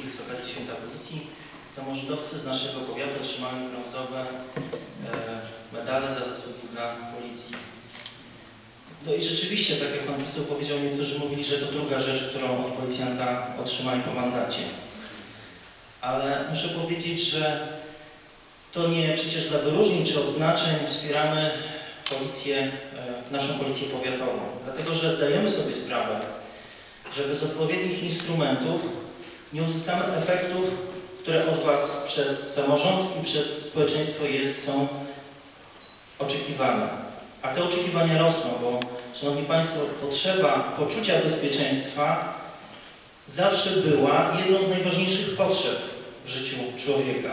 wszystkich z okazji Święta Policji. Samorządowcy z naszego powiatu otrzymali brązowe e, medale za zasługi dla policji. No i rzeczywiście, tak jak Pan Poseł powiedział, niektórzy mówili, że to druga rzecz, którą od policjanta otrzymali po mandacie. Ale muszę powiedzieć, że to nie przecież dla wyróżnień czy odznaczeń wspieramy policję, e, naszą policję powiatową. Dlatego, że zdajemy sobie sprawę, że bez odpowiednich instrumentów nie uzyskamy efektów, które od Was przez samorząd i przez społeczeństwo jest, są oczekiwane. A te oczekiwania rosną, bo Szanowni Państwo, potrzeba poczucia bezpieczeństwa zawsze była jedną z najważniejszych potrzeb w życiu człowieka.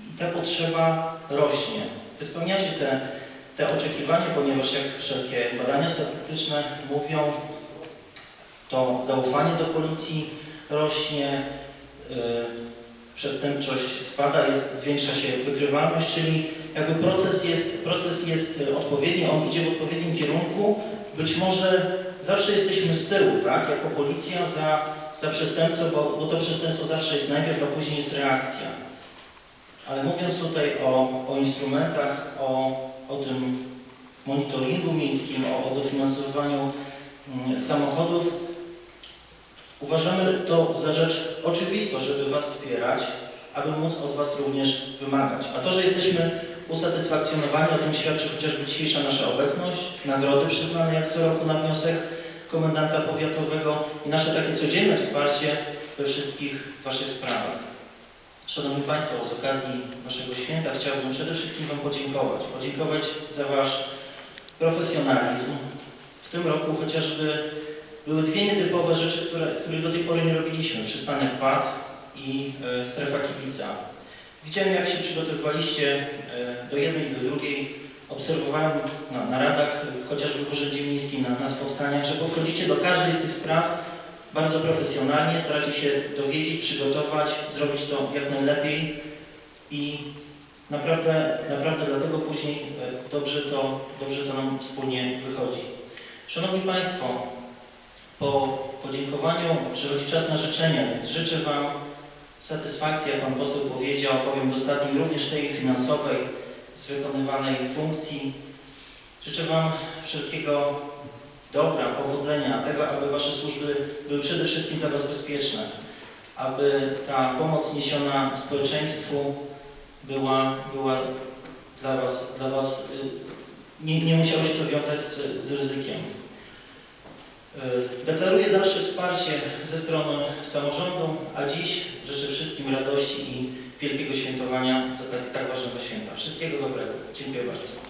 I ta potrzeba rośnie. Wy spełniacie te, te oczekiwania, ponieważ jak wszelkie badania statystyczne mówią, to zaufanie do policji rośnie, yy, przestępczość spada, jest, zwiększa się wykrywalność, czyli jakby proces jest, proces jest y, odpowiedni, on idzie w odpowiednim kierunku. Być może zawsze jesteśmy z tyłu, tak, jako policja za, za przestępcą, bo, bo to przestępstwo zawsze jest najpierw, a później jest reakcja. Ale mówiąc tutaj o, o instrumentach, o, o tym monitoringu miejskim, o, o dofinansowaniu mm, samochodów, uważamy to za rzecz oczywistą, żeby Was wspierać, aby móc od Was również wymagać. A to, że jesteśmy usatysfakcjonowani, o tym świadczy chociażby dzisiejsza nasza obecność, nagrody przyznane jak co roku na wniosek komendanta powiatowego i nasze takie codzienne wsparcie we wszystkich Waszych sprawach. Szanowni Państwo, z okazji Waszego święta chciałbym przede wszystkim Wam podziękować. Podziękować za Wasz profesjonalizm. W tym roku chociażby były dwie nietypowe rzeczy, które, których do tej pory nie robiliśmy. Przystanek PAD i e, strefa kibica. Widziałem, jak się przygotowywaliście e, do jednej i do drugiej. Obserwowałem na naradach, chociażby w Urzędzie Miejskim, na, na spotkaniach, że podchodzicie do każdej z tych spraw bardzo profesjonalnie, staracie się dowiedzieć, przygotować, zrobić to jak najlepiej i naprawdę, naprawdę dlatego później e, dobrze to, dobrze to nam wspólnie wychodzi. Szanowni Państwo, po podziękowaniu przychodzi czas na życzenia, więc życzę Wam satysfakcji, jak Pan poseł powiedział, powiem dostatniej również tej finansowej z wykonywanej funkcji. Życzę Wam wszelkiego dobra, powodzenia, tego, aby Wasze służby były przede wszystkim dla Was bezpieczne, aby ta pomoc niesiona społeczeństwu była, była dla Was, dla was y, nie, nie musiało się to wiązać z, z ryzykiem. Y, Deklaruję dalsze wsparcie ze strony samorządu, a dziś życzę wszystkim radości i wielkiego świętowania z okazji tak ważnego święta. Wszystkiego dobrego. Dziękuję bardzo.